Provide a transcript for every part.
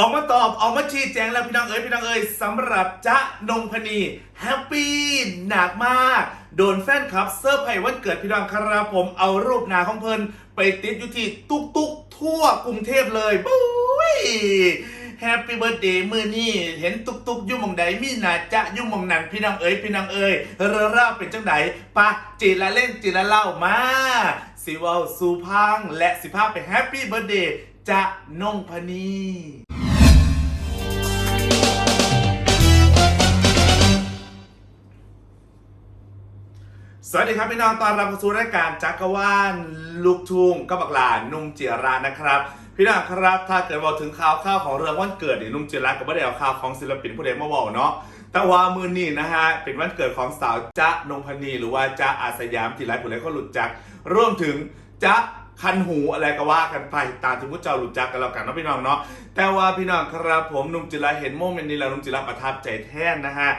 ออกมาตอบออกมาชี้แจงแล้วพี่น้องเอ๋ยพี่น้องเอ๋ยสำหรับจ๊ะนงพนีแฮปปี้หนักมาก โดนแฟนคลับเซอร์ไพรส์วันเกิดพี่น้องครับผมเอารูปหนาของเพลินไปติดอยู่ที่ตุกตุกๆทั่วกรุงเทพเลยบุ้ยแฮปปี้เบิร์ดเดย์มือนี่เห็นตุกตุกๆยุ่หมองใดมีหนาจะยุ่หมองนั้นพี่น้องเอ๋ยพี่น้องเอ๋ยเรือร่าเป็นจังไดปะจีละเล่นจีละเล่ามา สิวาสูพังและสิภาพเป็นแฮปปี้เบิร์ดเดย์จะนงพนี สวัสดีครับพี่น้องตอนรับข้าสู่รายการจักรวาลลูกทุ่งก็บักหลานนุ่มเจียรานะครับ พี่น้องครับถ้าเกิดบอกถึงข่าวข่าวของเรื่องวันเกิดเนี่นุ่มเจียราก็ไม่ได้เอาข่าวของศิลปินผู้ใดมาบอกเนาะแต่ว่ามือนี้นะฮะเป็นวันเกิดของสาวจ๊ะนงพนีหรือว่าจ๊ะอาสยามที่หลายผู้หลายคนรู้จักรวมถึงจ๊ะ คันหูอะไรก็ว่ากันไปตามที่ผู้เจ้ารู้จักกันแล้วกันเนาะพี่น้องเนาะแต่ว่าพี่น้องครับผมนุ่มจิราเห็นโมเมนต์นี้แล้วนุ่มจิราประทับใจแท้นะฮะ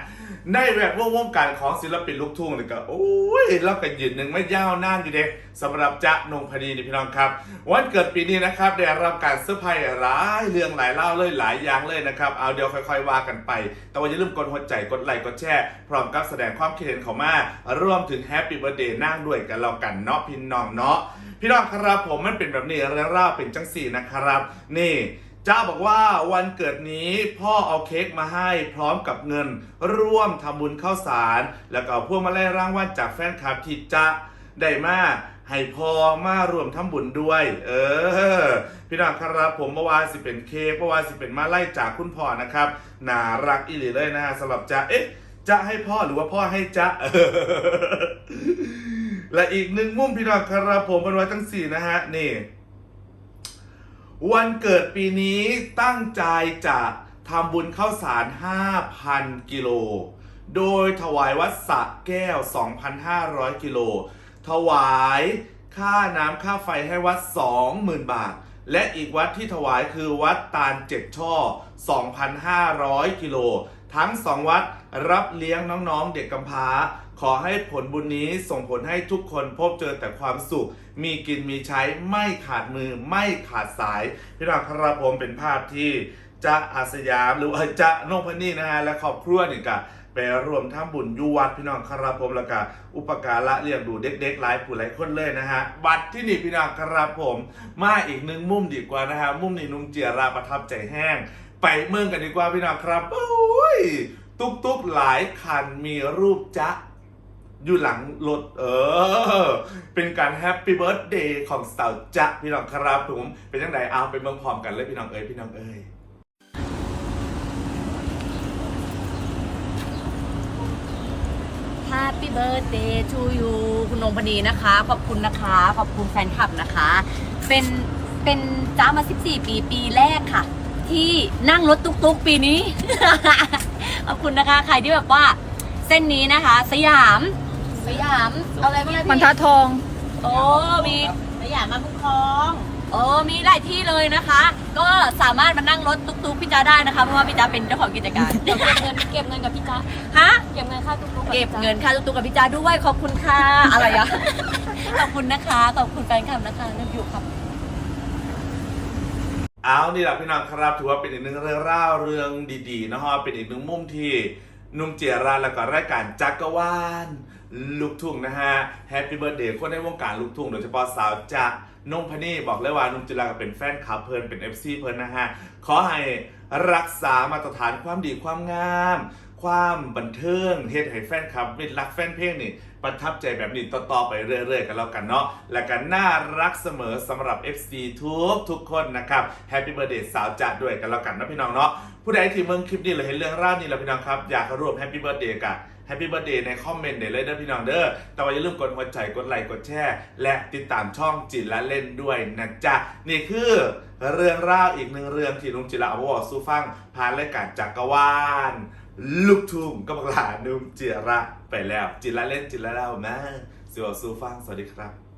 ในแบบวงวงการของศิลปินลูกทุ่งนี่ก็โอ้ยเราก็ยืนหนึ่งไม่ยาวนานอยู่เด็สำหรับจ๊ะนงพนีนี่พี่น้องครับวันเกิดปีนี้นะครับได้รับการเซอร์ไพรส์หลายเรื่องหลายเล่าเลยหลายอย่างเลยนะครับเอาเดี๋ยวค่อยๆว่ากันไป แต่ว่าอย่าลืมกดหัวใจกดไลค์กดแชร์พร้อมกับแสดงความคิดเห็นเขามาร่วมถึงแฮปปี้เบ t ร์เดย์นั่งด้วยกันเรากันเนาะพี่น้องเนาะพี่น้องครับับ ผมมันเป็นแบบนี้เรื่องเล่าเป็นจังสี่นะครับ นี่เจ้าบอกว่าวันเกิดนี้พ่อเอาเค้กมาให้พร้อมกับเงิน ร่วมทำบุญข้าวสาร แล้วก็พวงมาลัยรางวัลจากแฟนคลับที่จะได้มาให้พ่อมารวมทำบุญด้วย เออ พี่น้องครับผมเมื่อวานสิเป็นเค้กเมื่อวานสิเป็นมาไล่จากคุณพ่อนะครับน่ารักอีหลีเลยนะฮะสำหรับจ๊ะเอ๊ะจะให้พ่อหรือว่าพ่อให้จ๊ะ และอีกหนึ่งมุมพี่น้องครับผมเป็นไว้ตั้งสี่นะฮะนี่วันเกิดปีนี้ตั้งใจจะทำบุญข้าวสาร 5,000 กิโล โดยถวายวัดสระแก้ว 2,500 กิโล ถวายค่าน้ำค่าไฟให้วัด 20,000 บาท และอีกวัดที่ถวายคือวัดตาลเจ็ดช่อ 2,500 กิโล ทั้งสองวัดรับเลี้ยงน้องๆ เด็กกำพร้า ขอให้ผลบุญนี้ส่งผลให้ทุกคนพบเจอแต่ความสุข มีกินมีใช้ไม่ขาดมือไม่ขาดสาย พี่น้องครับผมเป็นภาพที่จะอาสยามหรือว่าจะนงพนี่นะฮะและครอบครัวนี่ก็ไปรวมทั้งบุญยูวัดพี่น้องคารับผมแล้วก็อุปการะเลี้ยงดูเด็กๆหลายผู้หลายคนเลยนะฮะวัดที่นี่พี่น้องคารับผมมาอีกหนึ่งมุมดีกว่านะฮะมุมนี้นุ่มเจียราประทับใจแห้ง ไปเมืองกันดีกว่าพี่น้องครับโอ้ยตุ๊กๆหลายคันมีรูปจ๊ะอยู่หลังรถเออ เป็นการแฮปปี้เบิร์ดเดย์ของสาวจ๊ะพี่น้องครับผมเป็นยังไงเอาไปเมืองพร้อมกันเลยพี่น้องเอ้ยพี่น้องเอ้ย Happy birthday to you คุณนงพนีนะคะ ขอบคุณนะคะ ขอบคุณแฟนคลับนะคะ เป็นเป็นจ้ามา 14 ปี ปีแรกค่ะ ที่นั่งรถตุกๆปีนี้ ขอบคุณนะคะ ใครที่แบบว่าเส้นนี้นะคะ สยาม สยามเอาอะไรบ้างนะบรรพี่ทัดทอง โอ้มี สยามมาบุญคลองโอ้มีหลายที่เลยนะคะ ก็สามารถมานั่งรถตุกๆพี่จ้าได้นะคะ เพราะว่าพี่จ้าเป็นเจ้าของกิจการ เก็บเงินเก็บเงินกับพี่จ๊ะฮะ เก็บเงินค่าตุ๊กตุ๊กเก็บเงินค่าตุกๆกับพี่จ้าด้วยขอบคุณค่ะ อะไรอะ ขอบคุณนะคะ ขอบคุณแฟนคลับนะคะเรื่องอยู่ครับ เอานี่แหละพี่น้องครับถือว่าเป็นอีกหนึ่งเรื่องเล่าเรื่องดีๆนะฮะเป็นอีกหนึ่งมุมที่นุ่มเจียราแล้วก็รายการจักรวาลลูกทุ่งนะฮะแฮปปี้เบิร์ดเดย์คนในวงการลูกทุ่งโดยเฉพาะสาวจ๊ะนงพนี่บอกเลยว่านุ่มจิราก็เป็นแฟนคลับเพลินเป็น FC เพลินนะฮะ ขอให้รักษามาตรฐานความดีความงาม ความบันเทิงเฮ็ดให้แฟนคลับมิตรรักแฟนเพลงนี่ ประทับใจแบบนี้ต่อๆไปเรื่อยๆ กันแล้วกันเนาะและกันน่ารักเสมอสำหรับ FC ทุกทุกคนนะครับแฮปปี้เบ t ร์เดย์สาวจัดด้วยกันแล้วกันนะพี่น้องเนาะผู้ใดที่เมืองคลิปนี้หรือเห็นเรื่องราวนี้แล้วพี่น้องครับอยากร่วมแฮปปี้เบ t ร์เดย์กันแฮปปี้เบ t ร์เดย์ในคอมเมนต์เดี๋ยวเลยเด้อพี่น้องเด้อ แต่ว่าอย่าลืมกดหัวใจ กดไลค์ กดแชร์ และติดตามช่องจิตและเล่นด้วยนะจ๊ะ นี่คือเรื่องราวอีกหนึ่งเรื่องที่ลุงจิระเอามาบอกสู้ฟังผ่านรายการจักรวาล ลูกทุ่งก็บอกหลานุ่มจิระไปแล้ว จิระเล่นจิระเล่ามาสิวสู้ฟังสวัสดีครับ